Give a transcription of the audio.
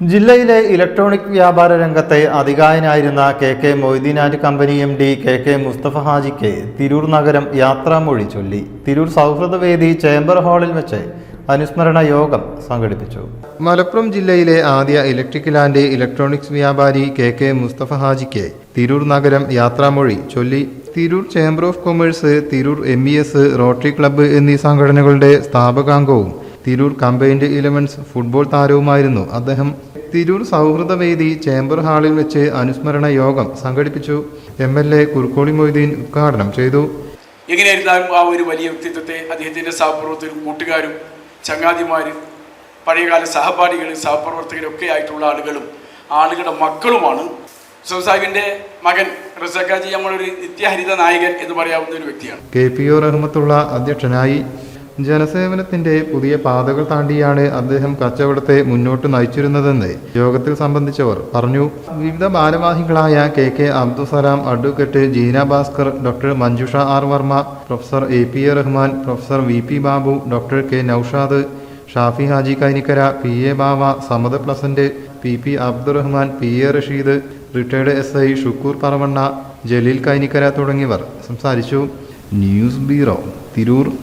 ജില്ലയിലെ ഇലക്ട്രോണിക് വ്യാപാര രംഗത്തെ അധികായനായിരുന്ന K K and company M D K K Mustafa ഹാജിക്ക് Tirur നഗരം യാത്രാമൊഴി ചൊല്ലി. തിരൂർ സൗഹൃദവേദി ചേംബർ ഹാളിൽ വെച്ച് അനുസ്മരണ യോഗം സംഘടിപ്പിച്ചു. മലപ്പുറം ജില്ലയിലെ ആദ്യ ഇലക്ട്രിക്കൽ ആൻഡ് ഇലക്ട്രോണിക്സ് വ്യാപാരി കെ കെ മുസ്തഫ ഹാജിക്ക് തിരൂർ നഗരം യാത്രാമൊഴി ചൊല്ലി. Tirur chamber of commerce Tirur M rotary club എന്നീ സംഘടനകളുടെ സ്ഥാപകാംഗവും തിരൂർ കമ്പൈൻഡ് ഇലവൻസ് ഫുട്ബോൾ താരവുമായിരുന്നു അദ്ദേഹം. തിരൂർ സൗഹൃദവേദി ചേംബർ ഹാളിൽ വെച്ച് അനുസ്മരണ യോഗം സംഘടിപ്പിച്ചു. M L A Kurkoli Moideen ഉദ്ഘാടനം ചെയ്തു. എങ്ങനെയായിരുന്നാലും ആ ഒരു വലിയ വ്യക്തിത്വത്തെ അദ്ദേഹത്തിന്റെ സഹപ്രവർത്തകരും കൂട്ടുകാരും ചങ്ങാതിമാരും പഴയകാല സഹപാഠികളും സഹപ്രവർത്തകരും ഒക്കെ ആയിട്ടുള്ള ആളുകളും ആളുകളുടെ മക്കളുമാണ്. സാഹിബിന്റെ മകൻ റസാഖാജി നമ്മളൊരു നിത്യഹരിത നായകൻ എന്ന് പറയാവുന്ന ഒരു വ്യക്തിയാണ്. കെ പി ഒ റഹ്മത്തുള്ള അധ്യക്ഷനായി ജനസേവനത്തിന്റെ പുതിയ പാതകൾ താണ്ടിയാണ് അദ്ദേഹം കച്ചവടത്തെ മുന്നോട്ട് നയിച്ചിരുന്നതെന്ന് യോഗത്തിൽ സംബന്ധിച്ചവർ പറഞ്ഞു. വിവിധ ഭാരവാഹികളായ K K Abdussalam advocate Jeena Bhaskar doctor Manjusha R Varma professor A P A Rahman professor V P Babu doctor K Noushad Shafi Haji Kainikkara P A Bava Samad pleasant P P Abdurahman P A Rasheed retired S I Shukkur Paravanna Jaleel Kainikkara തുടങ്ങിയവർ സംസാരിച്ചു. News bureau Tirur.